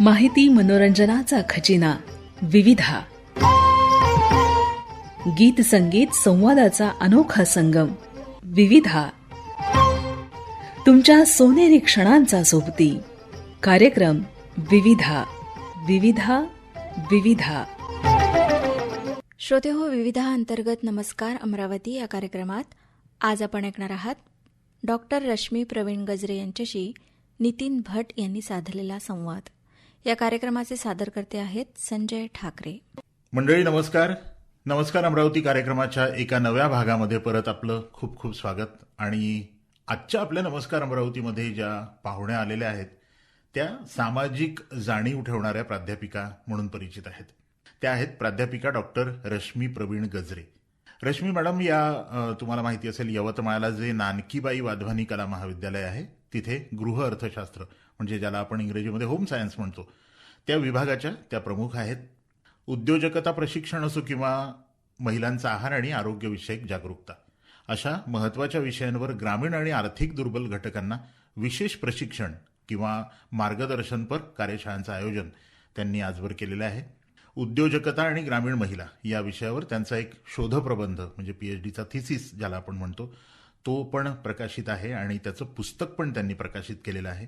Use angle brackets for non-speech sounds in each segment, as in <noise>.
माहिती मनोरंजनाचा खजिना विविधा. गीत संगीत संवादाचा अनोखा संगम विविधा. तुमच्या सोनेरी क्षणांचा सोबती कार्यक्रम विविधा. विविधा विविधा. श्रोते हो विविधा अंतर्गत नमस्कार अमरावती या कार्यक्रमात आज आपण ऐकणार आहात डॉक्टर रश्मी प्रवीण गजरे यांच्याशी नितीन भट यांनी साधलेला संवाद. या कार्यक्रमाचे सादरकर्ते आहेत संजय ठाकरे. मंडळी नमस्कार. नमस्कार अमरावती कार्यक्रमाच्या एका नव्या भागामध्ये परत आपलं खूप खूप स्वागत. आणि आजच्या आपल्या नमस्कार अमरावतीमध्ये ज्या पाहुण्या आलेल्या आहेत त्या सामाजिक जाणीव ठेवणाऱ्या प्राध्यापिका म्हणून परिचित आहेत. त्या आहेत प्राध्यापिका डॉक्टर रश्मी प्रवीण गजरे. रश्मी मॅडम या तुम्हाला माहिती असेल यवतमाळला जे नानकीबाई वाधवानी कला महाविद्यालय आहे तिथे गृह अर्थशास्त्र म्हणजे ज्याला आपण इंग्रजीमध्ये होम सायन्स म्हणतो त्या विभागाच्या त्या प्रमुख आहेत. उद्योजकता प्रशिक्षण असो किंवा महिलांचा आहार आणि आरोग्यविषयक जागरूकता अशा महत्त्वाच्या विषयांवर ग्रामीण आणि आर्थिक दुर्बल घटकांना विशेष प्रशिक्षण किंवा मार्गदर्शनपर कार्यशाळांचं आयोजन त्यांनी आजवर केलेलं आहे. उद्योजकता आणि ग्रामीण महिला या विषयावर त्यांचा एक शोधप्रबंध म्हणजे पी एच डीचा थिसिस ज्याला आपण म्हणतो तो पण प्रकाशित आहे आणि त्याचं पुस्तक पण त्यांनी प्रकाशित केलेलं आहे.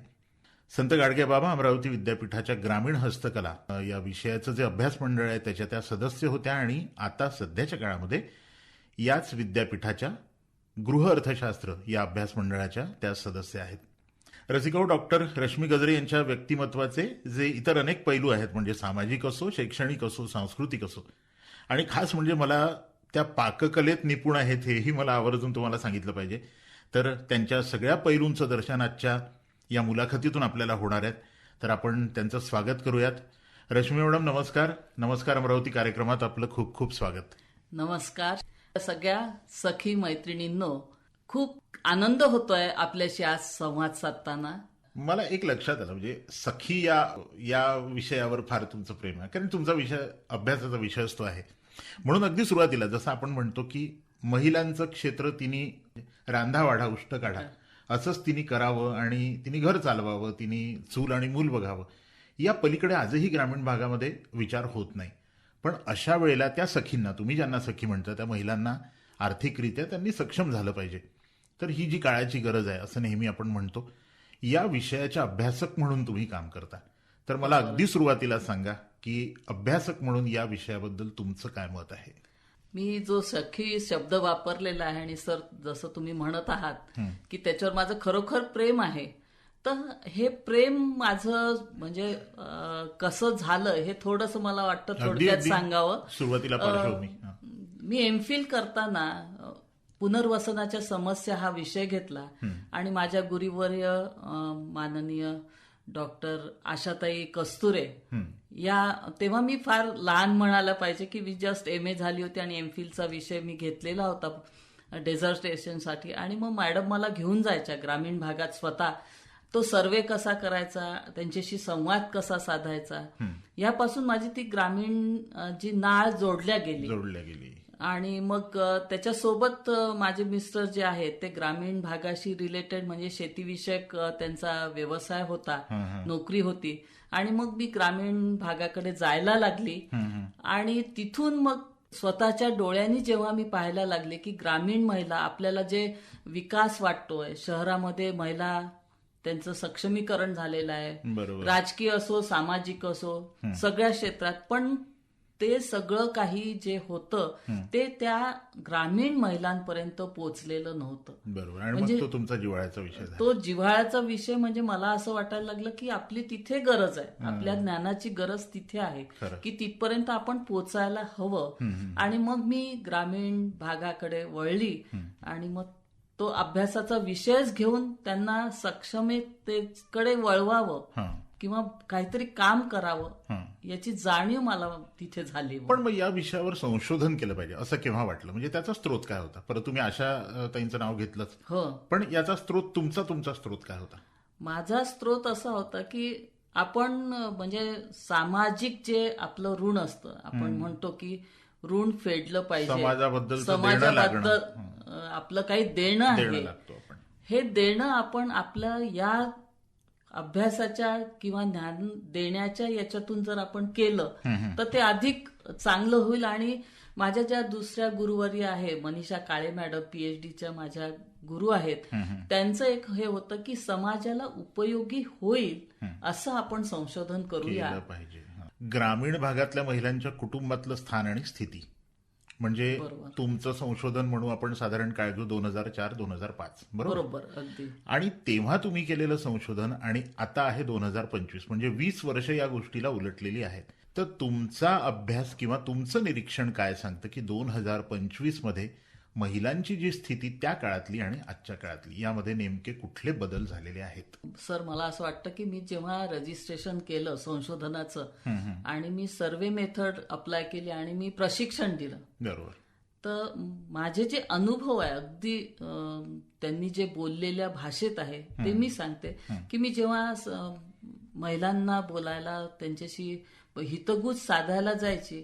संत गाडगे बाबा अमरावती विद्यापीठाच्या ग्रामीण हस्तकला या विषयाचं जे अभ्यास मंडळ आहे त्याच्या त्या सदस्य होत्या आणि आता सध्याच्या काळामध्ये याच विद्यापीठाच्या गृह अर्थशास्त्र या अभ्यास मंडळाच्या त्या सदस्य आहेत. रसिकाऊ डॉक्टर रश्मी गजरे यांच्या व्यक्तिमत्वाचे जे इतर अनेक पैलू आहेत म्हणजे सामाजिक असो शैक्षणिक असो सांस्कृतिक असो आणि खास म्हणजे मला त्या पाककलेत निपुण आहेत हेही मला आवर्जून तुम्हाला सांगितलं पाहिजे. तर त्यांच्या सगळ्या पैलूंचं दर्शन आजच्या या मुलाखतीतून आपल्याला होणार आहेत. तर आपण त्यांचं स्वागत करूयात. रश्मी मॅडम नमस्कार. नमस्कार अमरावती कार्यक्रमात आपलं खूप खूप स्वागत. नमस्कार. सगळ्या सखी मैत्रिणींनो खूप आनंद होतोय आपल्याशी आज संवाद साधताना. मला एक लक्षात आलं म्हणजे सखी या या विषयावर फार तुमचं प्रेम आहे. कारण तुमचा विषय अभ्यासाचा विषयच तो आहे. म्हणून अगदी सुरुवातीला जसं आपण म्हणतो की महिलांचं क्षेत्र तिने रांधा वाढा उष्ट काढा. असंच तिने करावं आणि तिने घर चालवावं तिने चूल आणि मूल बघावं. या पलीकडे आजही ग्रामीण भागामध्ये विचार होत नाही. पण अशा वेळेला त्या सखींना तुम्ही ज्यांना सखी म्हणता त्या महिलांना आर्थिकरित्या त्यांनी सक्षम झालं पाहिजे. तर ही जी काळाची गरज आहे असं नेहमी आपण म्हणतो या विषयाच्या अभ्यासक म्हणून तुम्ही काम करता. तर मला अगदी सुरुवातीला सांगा की अभ्यासक म्हणून या विषयाबद्दल तुमचं काय मत आहे? मी जो सखी शब्द वापरलेला आहे आणि सर जसं तुम्ही म्हणत आहात की त्याच्यावर माझं खरोखर प्रेम आहे तर हे प्रेम माझं म्हणजे कसं झालं हे थोडंसं मला वाटतं थोडक्यात सांगावं. सुरुवातीला. मी एमफिल करताना पुनर्वसनाच्या समस्या हा विषय घेतला आणि माझ्या गुरुवर्य माननीय डॉक्टर आशाताई कस्तुरे या तेव्हा मी फार लहान म्हणायला पाहिजे की मी जस्ट एम ए झाली होती आणि एमफिलचा विषय मी घेतलेला होता डेझर्टेशनसाठी आणि मग मॅडम मला घेऊन जायच्या ग्रामीण भागात स्वतः. तो सर्वे कसा करायचा? त्यांच्याशी संवाद कसा साधायचा? यापासून माझी ती ग्रामीण जी नाळ जोडल्या गेली. जोडल्या गेली. आणि मग त्याच्यासोबत माझे मिस्टर जे आहेत ते ग्रामीण भागाशी रिलेटेड म्हणजे शेतीविषयक त्यांचा व्यवसाय होता नोकरी होती. आणि मग मी ग्रामीण भागाकडे जायला लागली. आणि तिथून मग स्वतःच्या डोळ्यांनी जेव्हा मी पाहायला लागले की ग्रामीण महिला आपल्याला जे विकास वाटतोय शहरामध्ये महिला त्यांचं सक्षमीकरण झालेलं आहे. राजकीय असो सामाजिक असो सगळ्या क्षेत्रात. पण ते सगळं काही जे होतं ते त्या ग्रामीण महिलांपर्यंत पोचलेलं नव्हतं. बरोबर. आणि म्हणजे- तो तुमचा जिव्हाळ्याचा विषय तो जिव्हाळ्याचा विषय म्हणजे मला असं वाटायला लागलं की आपली तिथे गरज आहे. आपल्या ज्ञानाची गरज तिथे आहे. की तिथपर्यंत आपण पोचायला हवं. आणि मग मी ग्रामीण भागाकडे वळली आणि मग तो अभ्यासाचा विषयच घेऊन त्यांना सक्षमतेकडे वळवावं. किंवा काहीतरी काम करावं याची जाणीव मला तिथे झाली पण मग या विषयावर संशोधन केलं पाहिजे असं केव्हा वाटलं? म्हणजे त्याचा स्रोत काय होता? परत तुम्ही आशा अ, ताईंचं नाव घेतलंच. हो. पण याचा स्रोत तुमचा तुमचा स्रोत काय होता? माझा स्रोत असा होता की आपण म्हणजे सामाजिक जे आपलं ऋण असतं आपण म्हणतो की ऋण फेडलं पाहिजे. समाजाबद्दल अ, आपलं काही देणं आहे. हे देणं आपण आपल्या या अभ्यासाच्या किंवा ज्ञान देण्याच्या याच्यातून जर आपण केलं तर ते अधिक चांगलं होईल. आणि माझ्या ज्या दुसऱ्या गुरुवर्य आहे मनीषा काळे मॅडम पीएचडीच्या माझ्या गुरु आहेत त्यांचं एक हे होतं की समाजाला उपयोगी होईल असं आपण संशोधन करूया. पाहिजे. ग्रामीण भागातल्या महिलांच्या कुटुंबातलं स्थान आणि स्थिती. म्हणजे. तुमचं संशोधन म्हणू आपण साधारण काळजो दोन हजार चार दोन हजार पाच. बरोबर? आणि तेव्हा तुम्ही केलेलं संशोधन आणि आता आहे दोन हजार पंचवीस म्हणजे वीस वर्ष या गोष्टीला उलटलेली आहेत. तर तुमचा अभ्यास किंवा तुमचं निरीक्षण काय सांगतं की दोन हजार पंचवीसमध्ये महिलांची जी स्थिती त्या काळातली आणि आजच्या काळातली यामध्ये नेमके कुठले बदल झालेले आहेत? सर मला असं वाटतं की मी जेव्हा रजिस्ट्रेशन केलं संशोधनाचं आणि मी सर्वे मेथड अप्लाय केली आणि मी प्रशिक्षण दिलं बरोबर. तर माझे जे अनुभव आहे अगदी त्यांनी जे बोललेल्या भाषेत आहे ते मी सांगते की मी जेव्हा महिलांना बोलायला त्यांच्याशी हितगुज साधायला जायची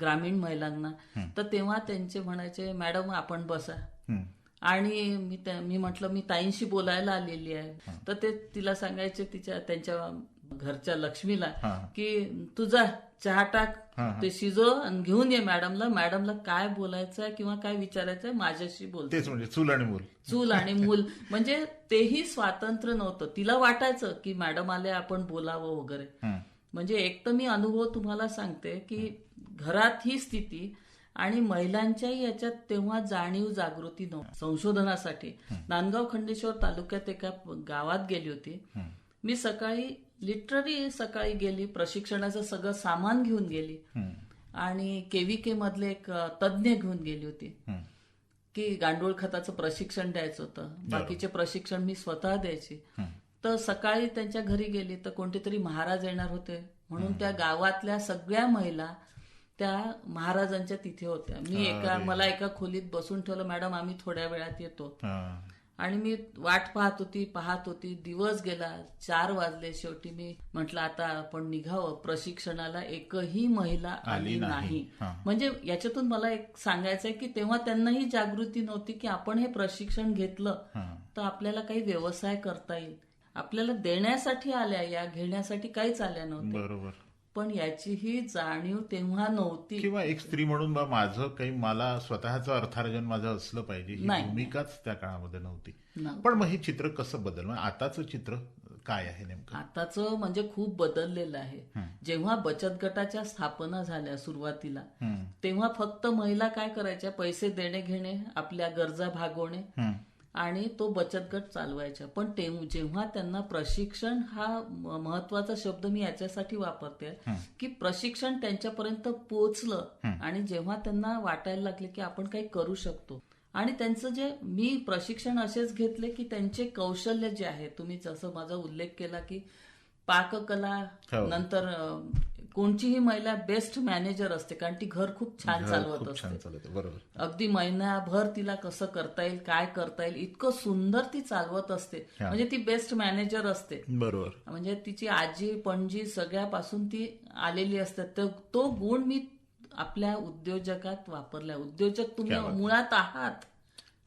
ग्रामीण महिलांना. तर तेव्हा त्यांचे म्हणायचे मॅडम आपण बसा. आणि मी मी म्हटलं मी ताईंशी बोलायला आलेली आहे. तर ते तिला सांगायचे तिच्या त्यांच्या घरच्या लक्ष्मीला की तुझा चहा टाक ते शिजव आणि घेऊन ये मॅडमला. मॅडमला काय बोलायचं किंवा काय विचारायचं माझ्याशी बोलते. तेच म्हणजे चूल आणि मूल. चूल आणि मूल. म्हणजे तेही स्वातंत्र्य नव्हतं. तिला वाटायचं की मॅडम आले आपण बोलावं वगैरे. म्हणजे एक तर मी अनुभव तुम्हाला सांगते की घरात ही स्थिती आणि महिलांच्याही याच्यात तेव्हा जाणीव जागृती नव्हती संशोधनासाठी. नांदगाव खंडेश्वर तालुक्यात एका गावात गेली होती. मी सकाळी लिटरली सकाळी गेली प्रशिक्षणाचं सगळं सामान घेऊन गेली. आणि केव्हीके मधले एक तज्ज्ञ घेऊन गेली होती. की गांडूळ खताचं प्रशिक्षण द्यायचं होतं. बाकीचे प्रशिक्षण मी स्वतः द्यायची. तर सकाळी त्यांच्या घरी गेली तर कोणते तरी महाराज येणार होते. म्हणून त्या गावातल्या सगळ्या महिला त्या महाराजांच्या तिथे होत्या. मी एका मला एका खोलीत बसून ठेवलं मॅडम आम्ही थोड्या वेळात येतो. आणि मी वाट पाहत होती पाहत होती. दिवस गेला चार वाजले शेवटी. मी म्हटलं आता आपण निघावं. प्रशिक्षणाला एकही महिला आली नाही. म्हणजे याच्यातून मला एक सांगायचंय की तेव्हा त्यांनाही जागृती नव्हती की आपण हे प्रशिक्षण घेतलं तर आपल्याला काही व्यवसाय करता येईल. आपल्याला देण्यासाठी आल्या या घेण्यासाठी काहीच आल्या नव्हत्या. बरोबर. पण याचीही जाणीव तेव्हा नव्हती. किंवा एक स्त्री म्हणून बा माझं काही मला स्वतःचं अर्थार्जन माझं असलं पाहिजे ही. भूमिकाच त्या काळामध्ये नव्हती. नव्हती. पण मग हे चित्र कसं बदल आताचं चित्र काय आहे नेमकं? आताच म्हणजे खूप बदललेलं आहे. जेव्हा बचत गटाच्या स्थापना झाल्या सुरुवातीला तेव्हा फक्त महिला काय करायच्या? पैसे देणे घेणे आपल्या गरजा भागवणे. आणि तो बचत गट चालवायचा. पण तेव्हा जेव्हा त्यांना प्रशिक्षण हा महत्त्वाचा शब्द मी याच्यासाठी वापरते की प्रशिक्षण त्यांच्यापर्यंत पोचलं आणि जेव्हा त्यांना वाटायला लागले की आपण काही करू शकतो. आणि त्यांचं जे मी प्रशिक्षण असेच घेतले की त्यांचे कौशल्य जे आहे तुम्ही जसं माझा उल्लेख केला की पाककला हो. नंतर अं, कोणतीही महिला बेस्ट मॅनेजर असते कारण ती घर खूप छान चालवत असते. बरोबर. अगदी महिनाभर तिला कसं करता येईल काय करता येईल इतकं सुंदर ती चालवत असते. म्हणजे ती बेस्ट मॅनेजर असते. बरोबर. म्हणजे तिची आजी पणजी सगळ्यापासून ती आलेली असते. तर तो गुण मी आपल्या उद्योजकात वापरलाय. उद्योजक तुम्ही. मुळात आहात.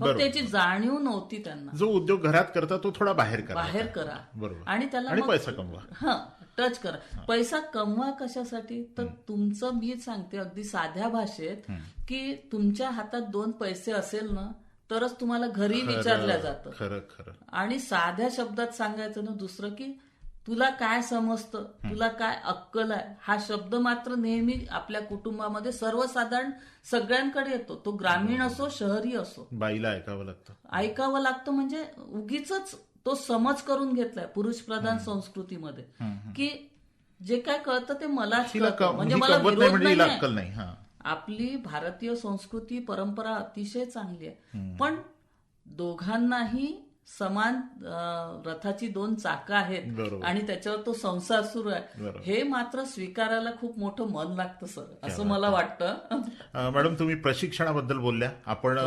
त्याची जाणीव नव्हती त्यांना. जो उद्योग घरात करता तो थोडा बाहेर करा. बाहेर करा. बरोबर. आणि त्याला पैसा कमवा. हा टच करा. पैसा कमवा कशासाठी? तर तुमचं मी सांगते अगदी साध्या भाषेत की तुमच्या हातात दोन पैसे असेल ना तरच तुम्हाला घरी विचारल्या जातं. खरं खरं. आणि साध्या शब्दात सांगायचं ना दुसरं की तुला काय समजतं? तुला काय अक्कल आहे? हा शब्द मात्र नेहमी आपल्या कुटुंबामध्ये सर्वसाधारण सगळ्यांकडे येतो. तो ग्रामीण असो शहरी असो. बाईला ऐकावं लागतं. ऐकावं लागतं म्हणजे उगीच तो समज करून घेतलाय पुरुष प्रधान संस्कृतीमध्ये. की जे काय कळतं ते मलाच म्हणजे मला विरोध म्हणजे. अक्कल नाही हा. आपली भारतीय संस्कृती परंपरा अतिशय चांगली आहे. पण दोघांनाही समान रथाची दोन चाकं आहेत. आणि त्याच्यावर तो संसार सुरू आहे. हे मात्र स्वीकारायला खूप मोठं मन लागतं सर असं मला वाटतं. मॅडम तुम्ही प्रशिक्षणाबद्दल बोलल्या. आपण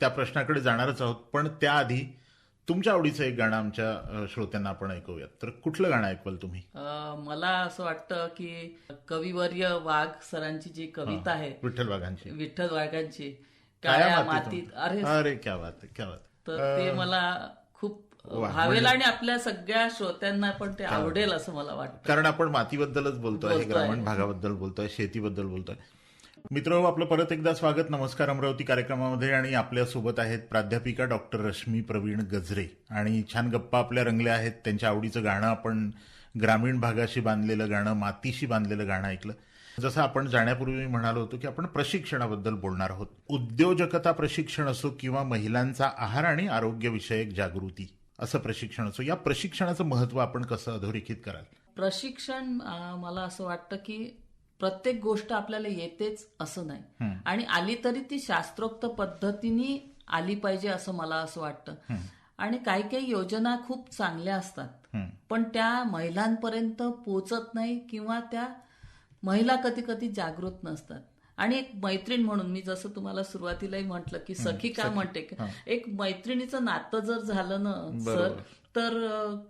त्या प्रश्नाकडे जाणारच आहोत पण त्याआधी तुमच्या आवडीचं एक गाणं आमच्या श्रोत्यांना आपण ऐकूयात. तर कुठलं गाणं ऐकवाल तुम्ही? मला असं वाटतं की कविवर्य वाघ सरांची जी कविता आहे. विठ्ठल वाघांची. विठ्ठल वाघांची. काळ्या काळ्या मातीत. अरे. अरे क्या बात क्या बात. तर ते मला खूप भावेल आणि आपल्या सगळ्या श्रोत्यांना पण ते आवडेल असं मला वाटतं. कारण आपण मातीबद्दलच बोलतोय हे. ग्रामीण भागाबद्दल बोलतोय शेतीबद्दल बोलतोय. मित्र आपलं परत एकदा स्वागत नमस्कार अमरावती कार्यक्रमामध्ये आणि आपल्यासोबत आहेत प्राध्यापिका डॉक्टर रश्मी प्रवीण गजरे. आणि छान गप्पा आपल्या रंगल्या आहेत त्यांच्या आवडीचं गाणं आपण ग्रामीण भागाशी बांधलेलं गाणं मातीशी बांधलेलं गाणं ऐकलं. जसं आपण जाण्यापूर्वी म्हणालो होतो की आपण प्रशिक्षणाबद्दल बोलणार आहोत. उद्योजकता प्रशिक्षण असो किंवा महिलांचा आहार आणि आरोग्यविषयक जागृती. असं प्रशिक्षण असो. या प्रशिक्षणाचं महत्त्व आपण कसं अधोरेखित कराल? प्रशिक्षण मला असं वाटतं की प्रत्येक गोष्ट आपल्याला येतेच असं नाही. आणि आली तरी ती शास्त्रोक्त पद्धतीने आली पाहिजे असं मला असं वाटतं. आणि काही काही योजना खूप चांगल्या असतात. पण त्या महिलांपर्यंत पोचत नाही किंवा त्या महिला कधी कधी जागृत नसतात. आणि एक मैत्रीण म्हणून मी जसं तुम्हाला सुरुवातीलाही म्हटलं की सखी का म्हणते की एक मैत्रिणीचं नातं जर झालं ना सर तर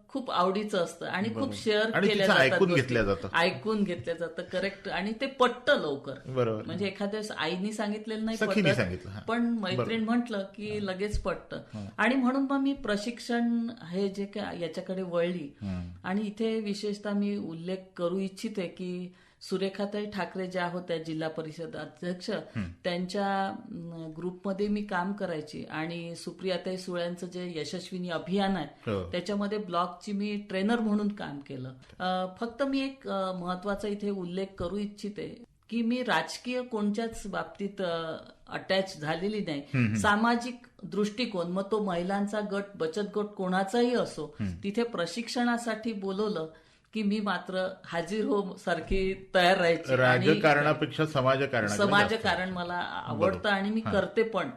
खूप आवडीचं असतं आणि खूप शेअर केल्या जातात ऐकून. घेतल्या जातं. घेतलं जातं करेक्ट आणि ते पटतं लवकर. म्हणजे एखाद्या आईनी सांगितलेलं नाही पटत. पण मैत्रीण म्हटलं की लगेच पटतं. आणि म्हणून मग मी प्रशिक्षण हे जे काय याच्याकडे वळली. आणि इथे विशेषतः मी उल्लेख करू इच्छिते की सुरेखाताई ठाकरे ज्या होत्या जिल्हा परिषद अध्यक्ष त्यांच्या ग्रुपमध्ये मी काम करायची. आणि सुप्रियाताई सुळ्यांचं जे यशस्विनी अभियान आहे हो. त्याच्यामध्ये ब्लॉगची मी ट्रेनर म्हणून काम केलं. फक्त मी एक महत्त्वाचा इथे उल्लेख करू इच्छिते की मी राजकीय कोणत्याच बाबतीत अटॅच झालेली नाही. सामाजिक दृष्टिकोन मग तो महिलांचा गट बचत गट कोणाचाही असो तिथे प्रशिक्षणासाठी बोलवलं. की मी मात्र हाजीर हो सारखी तयार राहायची. राजकारणापेक्षा समाजकारण समाजकारण मला आवडतं आणि मी करते पण.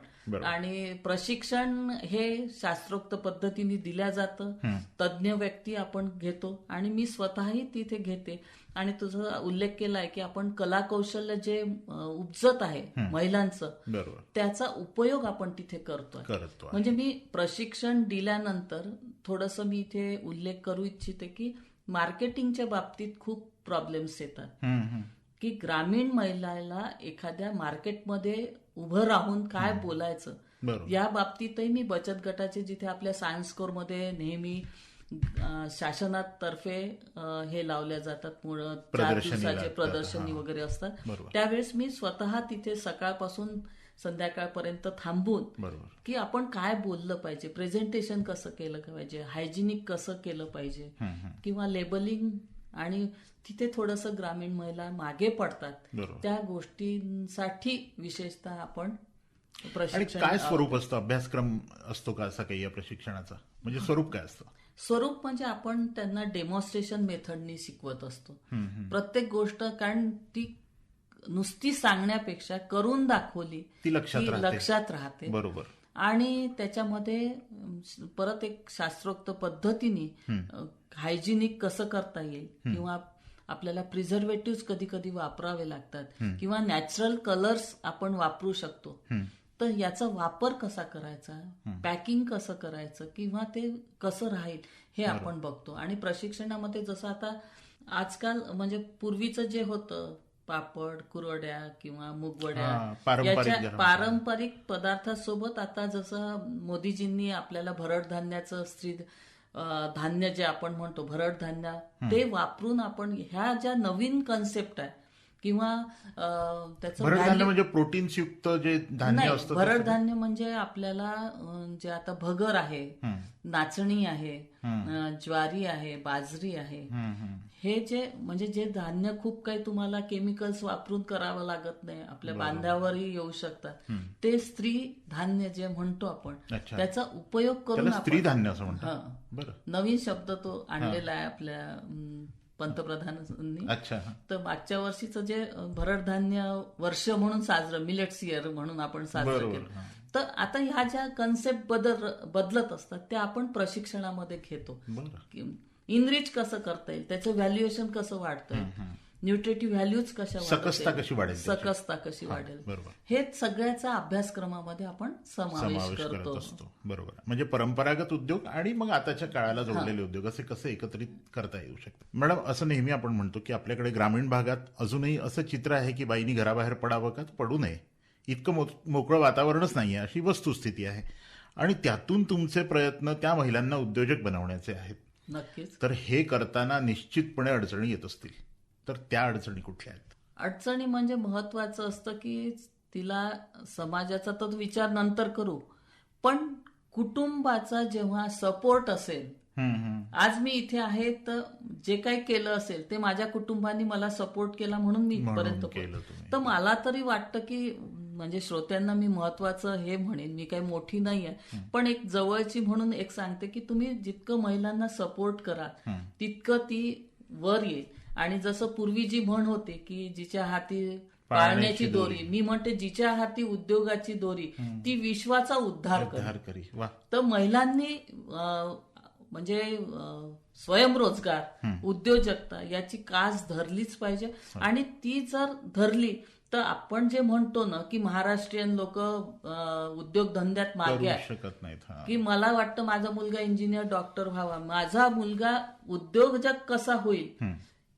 आणि प्रशिक्षण हे शास्त्रोक्त पद्धतीने दिल्या जातं. तज्ज्ञ व्यक्ती आपण घेतो आणि मी स्वतःही तिथे घेते. आणि तुझा उल्लेख केलाय की आपण कला कौशल्य जे उपजत आहे महिलांचं त्याचा उपयोग आपण तिथे करतोय. करतो म्हणजे मी प्रशिक्षण दिल्यानंतर थोडस मी इथे उल्लेख करू इच्छिते की मार्केटिंगच्या बाबतीत खूप प्रॉब्लेम्स येतात. की ग्रामीण महिलाला एखाद्या मार्केटमध्ये उभं राहून काय बोलायचं या बाबतीतही मी बचत गटाचे जिथे आपल्या सायन्स कोरमध्ये नेहमी शासनातर्फे हे लावल्या जातात मुळ चार प्रदर्शनी दिवसाचे प्रदर्शनी. वगैरे असतात. त्यावेळेस मी स्वतः तिथे सकाळपासून संध्याकाळपर्यंत थांबून की आपण काय बोललं पाहिजे प्रेझेंटेशन कसं केलं पाहिजे हायजिनिक कसं केलं पाहिजे किंवा लेबलिंग आणि तिथे थोडस ग्रामीण महिला मागे पडतात त्या गोष्टींसाठी विशेषतः आपण प्रशिक्षण काय स्वरूप असतं? अभ्यासक्रम असतो का असा काही या प्रशिक्षणाचा? म्हणजे स्वरूप काय असतं? स्वरूप म्हणजे आपण त्यांना डेमॉन्स्ट्रेशन मेथडनी शिकवत असतो. प्रत्येक गोष्ट कारण ती नुसती सांगण्यापेक्षा करून दाखवली ती लक्षात राहते. लक्षात राहते. बरोबर. आणि त्याच्यामध्ये परत एक शास्त्रोक्त पद्धतीने हायजिनिक कसं करता येईल किंवा आपल्याला प्रिझर्वेटिव्ह कधी कधी वापरावे लागतात किंवा नॅचरल कलर्स आपण वापरू शकतो. तर याचा वापर कसा करायचा? पॅकिंग कसं करायचं? किंवा ते कसं राहील? हे आपण बघतो. आणि प्रशिक्षणामध्ये जसं आता आजकाल म्हणजे पूर्वीचं जे होतं पापड कुरवड्या किंवा मुगवड्या याच्या. पारंपरिक पदार्थासोबत आता जसं मोदीजींनी आपल्याला भरड धान्याचं स्त्री धान्य जे आपण म्हणतो भरड धान्य ते वापरून आपण ह्या ज्या नवीन कन्सेप्ट आहे किंवा त्याचं भरड धान्य value- म्हणजे प्रोटीन्स युक्त जे धान्य असतं भरड? धान्य म्हणजे आपल्याला जे आता भगर आहे नाचणी आहे ज्वारी आहे बाजरी आहे. हे जे म्हणजे जे धान्य खूप काही तुम्हाला केमिकल्स वापरून करावं लागत नाही आपल्या बांध्यावरही येऊ शकतात ते स्त्री धान्य जे म्हणतो आपण. त्याचा उपयोग करून स्त्री धान्य असं म्हणतात. बरं नवीन शब्द तो आणलेला आहे आपल्या पंतप्रधानांनी. अच्छा. तर मागच्या वर्षीचं जे भरड धान्य वर्ष म्हणून साजरं मिलेट्स इयर म्हणून आपण साजरं केलं. तर आता ह्या ज्या कन्सेप्ट बदल बदलत असतात त्या आपण प्रशिक्षणामध्ये घेतो. इनरिच कसं करता येईल त्याचं व्हॅल्युएशन कसं वाढतंय न्यूट्रेटिव्ह व्हॅल्यूज कशा सकसता? कशी वाढेल? सकसता कशी वाढेल? बरोबर. हे सगळ्याचा अभ्यासक्रमामध्ये आपण समावेश करत बरोबर. म्हणजे परंपरागत उद्योग आणि मग आताच्या काळाला जोडलेले उद्योग असे कसे एकत्रित करता येऊ शकतात? मॅडम असं नेहमी आपण म्हणतो की आपल्याकडे ग्रामीण भागात अजूनही असं चित्र आहे की बाईनी घराबाहेर पडावं का? पडू नये. इतकं मोकळं वातावरणच नाहीये. अशी वस्तुस्थिती आहे. आणि त्यातून तुमचे प्रयत्न त्या महिलांना उद्योजक बनवण्याचे आहेत. नक्कीच. तर हे करताना निश्चितपणे अडचणी येत असतील. तर त्या अडचणी कुठल्या आहेत? अडचणी म्हणजे महत्वाचं असतं की तिला समाजाचा तर विचार नंतर करू पण कुटुंबाचा जेव्हा सपोर्ट असेल. आज मी इथे आहे तर जे काही केलं असेल ते माझ्या कुटुंबाने मला सपोर्ट केला म्हणून मी इथपर्यंत. तर मला तरी वाटतं की म्हणजे श्रोत्यांना मी महत्वाचं हे म्हणेन मी काही मोठी नाही आहे पण एक जवळची म्हणून एक सांगते की तुम्ही जितकं महिलांना सपोर्ट कराल तितकं ती वर येईल. आणि जसं पूर्वी जी म्हण होती की जिच्या हाती पाळण्याची दोरी मी म्हणते जिच्या हाती उद्योगाची दोरी ती विश्वाचा उद्धार करी. तर महिलांनी म्हणजे स्वयंरोजगार उद्योजकता याची कास धरलीच पाहिजे. आणि ती जर धरली तर आपण जे म्हणतो ना की महाराष्ट्रीयन लोक उद्योगधंद्यात मागे शकत नाहीत हा. की मला वाटतं माझा मुलगा इंजिनियर डॉक्टर व्हावा. माझा मुलगा उद्योजक कसा होईल?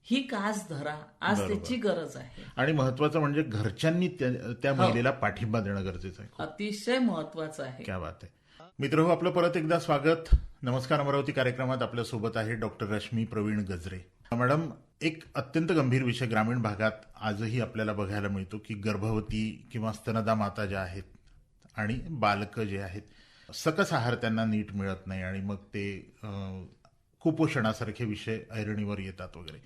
ही कास धरा. आज त्याची गरज आहे. आणि महत्वाचं म्हणजे घरच्यांनी त्या हो. महिलेला पाठिंबा देणं गरजेचं आहे अतिशय महत्वाचं आहे. क्या बात आहे. मित्र हो आपलं परत एकदा स्वागत. नमस्कार अमरावती कार्यक्रमात आपल्यासोबत आहे डॉक्टर रश्मी प्रवीण गजरे. मॅडम एक अत्यंत गंभीर विषय ग्रामीण भागात आजही आपल्याला बघायला मिळतो की गर्भवती किंवा स्तनदा माता ज्या आहेत आणि बालकं जे आहेत सकस आहार त्यांना नीट मिळत नाही आणि मग ते कुपोषणासारखे विषय ऐरणीवर येतात वगैरे.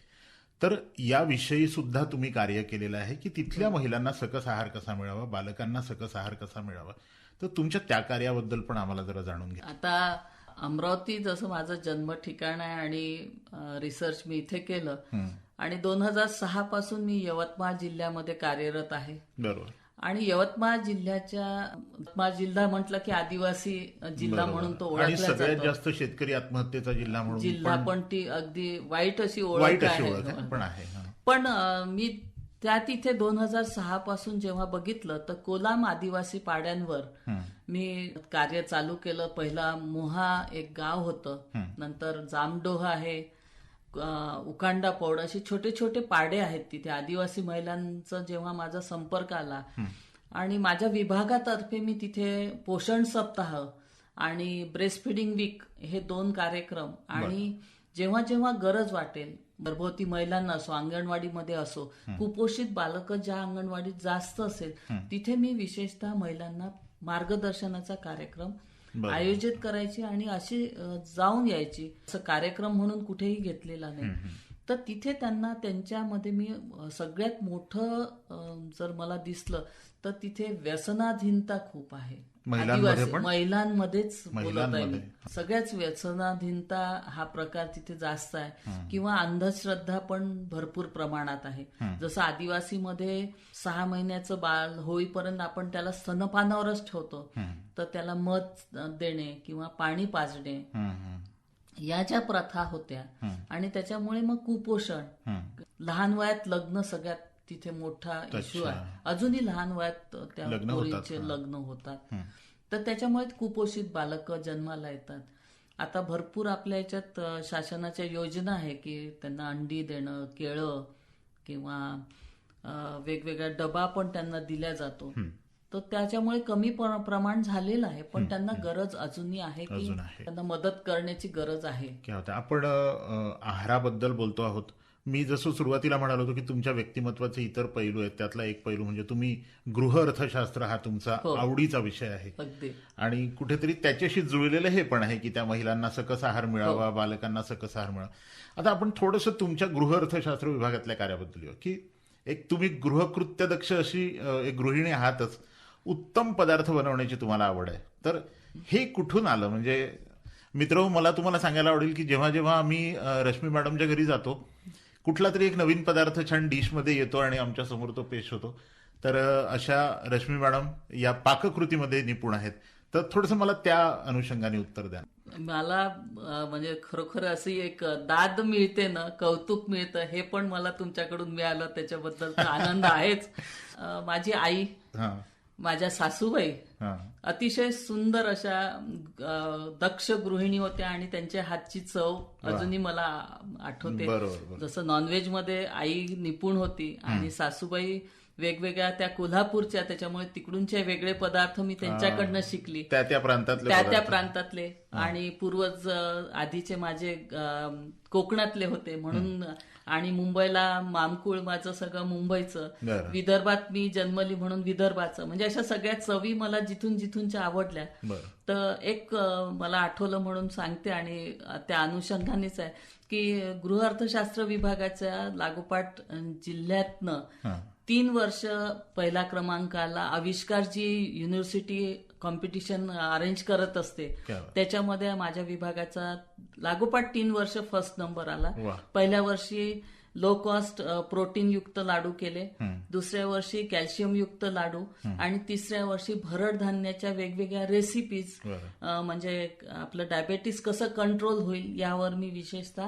तर याविषयी सुद्धा तुम्ही कार्य केलेलं आहे की तिथल्या महिलांना सकस आहार कसा मिळावा बालकांना सकस आहार कसा मिळावा? तर तुमच्या त्या कार्याबद्दल पण आम्हाला जरा जाणून घ्या. आता अमरावती जसं माझं जन्म ठिकाण आहे आणि रिसर्च मी इथे केलं आणि दोन हजार सहा पासून मी यवतमाळ जिल्ह्यामध्ये कार्यरत आहे. बरोबर. आणि यवतमाळ जिल्ह्याच्या यवतमाळ जिल्हा म्हटलं की आदिवासी जिल्हा म्हणून तो ओळखला सगळ्यात जास्त शेतकरी आत्महत्येचा जिल्हा म्हणून जिल्हा पण ती अगदी वाईट अशी ओळख आहे. पण मी त्या तिथे दोन हजार सहा पासून जेव्हा बघितलं तर कोलाम आदिवासी पाड्यांवर मी कार्य चालू केलं. पहिला मोहा एक गाव होतं. नंतर जामडोह आहे. उकांडा पौड असे छोटे छोटे पाडे आहेत तिथे. आदिवासी महिलांचा जेव्हा माझा संपर्क आला आणि माझ्या विभागातर्फे मी तिथे पोषण सप्ताह आणि ब्रेस्ट फिडिंग वीक हे दोन कार्यक्रम आणि जेव्हा जेव्हा गरज वाटेल गर्भवती महिलांना असो अंगणवाडीमध्ये असो कुपोषित बालकं ज्या अंगणवाडीत जास्त असेल तिथे मी विशेषतः महिलांना मार्गदर्शनाचा कार्यक्रम. आयोजित करायची आणि अशी जाऊन यायची. असं कार्यक्रम म्हणून कुठेही घेतलेला नाही. तर तिथे त्यांना त्यांच्यामध्ये मी सगळ्यात मोठं जर मला दिसलं तर तिथे व्यसनाधीनता खूप आहे. महिलांमध्ये? महिलांमध्येच बोलत आहे. सगळ्याच व्यसनाधीनता हा प्रकार तिथे जास्त आहे. किंवा अंधश्रद्धा पण भरपूर प्रमाणात आहे. जसं आदिवासीमध्ये सहा महिन्याचं बाळ होईपर्यंत आपण त्याला स्तनपानावरच ठेवतो. तर त्याला मध देणे किंवा पाणी पाजणे. या ज्या प्रथा होत्या आणि त्याच्यामुळे मग कुपोषण. लहान वयात लग्न सगळ्यात तिथे मोठा इश्यू आहे. अजूनही लहान वयात त्या लग्न होतात, पोरींचे हा. लग्न होतात. तर त्याच्यामुळे कुपोषित बालक जन्माला येतात. आता भरपूर आपल्या याच्यात शासनाच्या योजना आहे की त्यांना अंडी देणं केळं किंवा वेगवेगळ्या डबा पण त्यांना दिल्या जातो. तर त्याच्यामुळे कमी प्र- प्रमाण झालेलं आहे पण त्यांना गरज अजूनही आहे की. त्यांना मदत करण्याची गरज आहे. आपण आहाराबद्दल बोलतो आहोत. मी जसं सुरुवातीला म्हणालो होतो की तुमच्या व्यक्तिमत्वाचे इतर पैलू आहेत त्यातला एक पैलू म्हणजे तुम्ही गृह अर्थशास्त्र हा तुमचा हो. आवडीचा विषय आहे. आणि कुठेतरी त्याच्याशी जुळलेलं हे पण आहे की त्या महिलांना सकस आहार मिळावा हो. बालकांना सकस आहार मिळावा. आता आपण थोडंसं तुमच्या गृह अर्थशास्त्र विभागातल्या कार्याबद्दल येऊ की एक तुम्ही गृहकृत्य दक्ष अशी एक गृहिणी आहातच उत्तम पदार्थ बनवण्याची तुम्हाला आवड आहे. तर हे कुठून आलं? म्हणजे मित्र मला तुम्हाला सांगायला आवडेल की जेव्हा जेव्हा आम्ही रश्मी मॅडमच्या घरी जातो कुठला तरी एक नवीन पदार्थ छान डिशमध्ये येतो आणि आमच्यासमोर तो पेश होतो. तर अशा रश्मी मॅडम या पाककृतीमध्ये निपुण आहेत. तर थोडंसं मला त्या अनुषंगाने उत्तर द्या. मला म्हणजे खरोखर अशी एक दाद मिळते ना कौतुक मिळतं हे पण मला तुमच्याकडून मिळालं त्याच्याबद्दल आनंद आहेच. माझी आई हा. माझ्या सासूबाई अतिशय सुंदर अशा दक्ष गृहिणी होत्या आणि त्यांच्या हातची चव अजूनही मला आठवते. जसं नॉनव्हेजमध्ये आई निपुण होती आणि सासूबाई वेगवेगळ्या त्या कोल्हापूरच्या त्याच्यामुळे तिकडूनचे वेगळे पदार्थ मी त्यांच्याकडनं शिकली. त्या त्या प्रांतातले त्या त्या. प्रांतातले. आणि पूर्वज आधीचे माझे कोकणातले होते म्हणून आणि मुंबईला मामकुळ माझं सगळं मुंबईचं. विदर्भात मी जन्मली म्हणून विदर्भाचं. म्हणजे अशा सगळ्या चवी मला जिथून जिथूनच्या आवडल्या. तर एक मला आठवलं म्हणून सांगते आणि त्या अनुषंगानेच आहे. की गृहअर्थशास्त्र विभागाच्या लागोपाठ जिल्ह्यातनं. तीन वर्ष पहिला क्रमांकाला आविष्कार जी युनिव्हर्सिटी कॉम्पिटिशन अरेंज करत असते. त्याच्यामध्ये माझ्या विभागाचा लागोपाठ तीन वर्ष फर्स्ट नंबर आला. पहिल्या वर्षी लो कॉस्ट प्रोटीन युक्त लाडू केले. दुसऱ्या वर्षी कॅल्शियम युक्त लाडू आणि तिसऱ्या वर्षी भरड धान्याच्या वेगवेगळ्या रेसिपीज. म्हणजे आपलं डायबेटीस कसं कंट्रोल होईल यावर मी विशेषतः.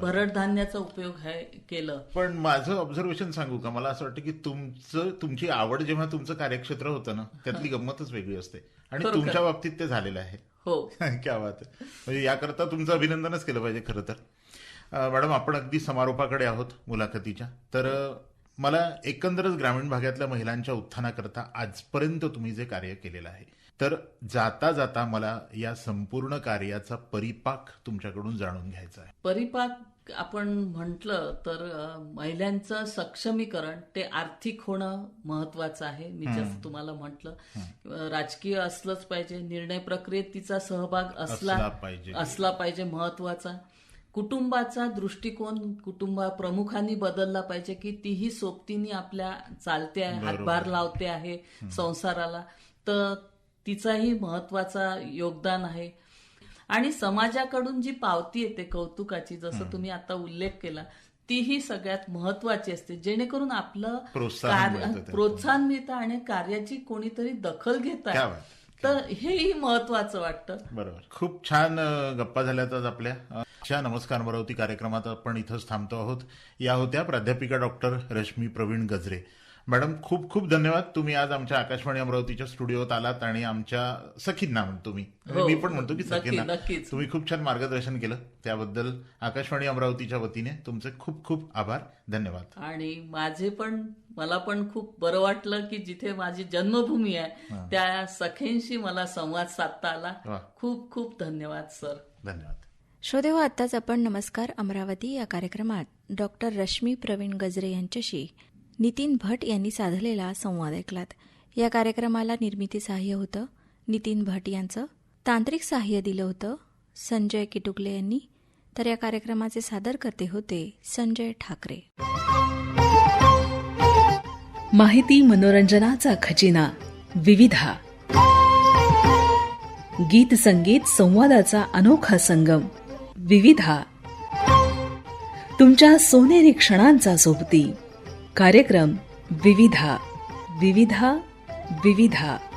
भरड धान्याचा उपयोग हे केलं. पण माझं ऑब्झर्वेशन सांगू का? मला असं वाटतं की तुमचं तुमची आवड जेव्हा तुमचं कार्यक्षेत्र होतं ना त्यातली गंमतच वेगळी असते. आणि. तुमच्या बाबतीत ते झालेलं आहे. हो. <laughs> क्या बात आहे. म्हणजे याकरता तुमचं अभिनंदनच केलं पाहिजे खरं तर. मॅडम आपण अगदी समारोपाकडे आहोत मुलाखतीच्या. तर मला एकंदरच ग्रामीण भागातल्या महिलांच्या उत्थानाकरता आजपर्यंत तुम्ही जे कार्य केलेलं आहे तर जाता जाता मला या संपूर्ण कार्याचा परिपाक तुमच्याकडून जाणून घ्यायचा आहे. परिपाक आपण म्हटलं तर महिलांचं सक्षमीकरण ते आर्थिक होणं महत्वाचं आहे. मी जसं तुम्हाला म्हटलं राजकीय असलंच पाहिजे निर्णय प्रक्रियेत तिचा सहभाग असला असला पाहिजे. असला पाहिजे महत्त्वाचा. कुटुंबाचा दृष्टिकोन कुटुंबा प्रमुखांनी बदलला पाहिजे की तीही सोबतीने आपल्या चालते आहे हातभार लावते आहे संसाराला. तर तिचाही महत्त्वाचा योगदान आहे. आणि समाजाकडून जी पावती येते कौतुकाची जसं तुम्ही आता उल्लेख केला तीही सगळ्यात महत्वाची असते. जेणेकरून आपलं प्रोत्साहन मिळतं आणि कार्याची कोणीतरी दखल घेत आहे. तर हेही महत्वाचं वाटतं. बरोबर. खूप छान गप्पा झाल्यात आज आपल्या. अच्छा नमस्कार अमरावती कार्यक्रमात आपण इथंच थांबतो आहोत. या होत्या प्राध्यापिका डॉक्टर रश्मी प्रवीण गजरे. मॅडम खूप खूप धन्यवाद. तुम्ही आज आमच्या आकाशवाणी अमरावतीच्या स्टुडिओत आलात आणि आमच्या सखींना म्हणतो मी आणि हो, मी पण म्हणतो की सखींना. तुम्ही खूप छान मार्गदर्शन केलं. त्याबद्दल आकाशवाणी अमरावतीच्या वतीने तुमचे खूप खूप आभार. धन्यवाद. आणि माझे पण मला पण खूप बरं वाटलं की जिथे माझी जन्मभूमी आहे त्या सखेंशी मला संवाद साधता आला. खूप खूप धन्यवाद सर. धन्यवाद. श्रोतेहो आत्ताच आपण नमस्कार अमरावती या कार्यक्रमात डॉक्टर रश्मी प्रवीण गजरे यांच्याशी नितीन भट यांनी साधलेला संवाद ऐकलात. या कार्यक्रमाला निर्मिती सहाय्य होतं. नितीन भट यांचं तांत्रिक सहाय्य दिलं होतं. संजय किटुकले यांनी. तर या कार्यक्रमाचे सादरकर्ते होते संजय ठाकरे. माहिती मनोरंजनाचा खजिना. विविधा. गीत संगीत संवादाचा अनोखा संगम. विविधा. तुमच्या सोनेरी क्षणांचा सोबती. कार्यक्रम विविधा विविधा विविधा.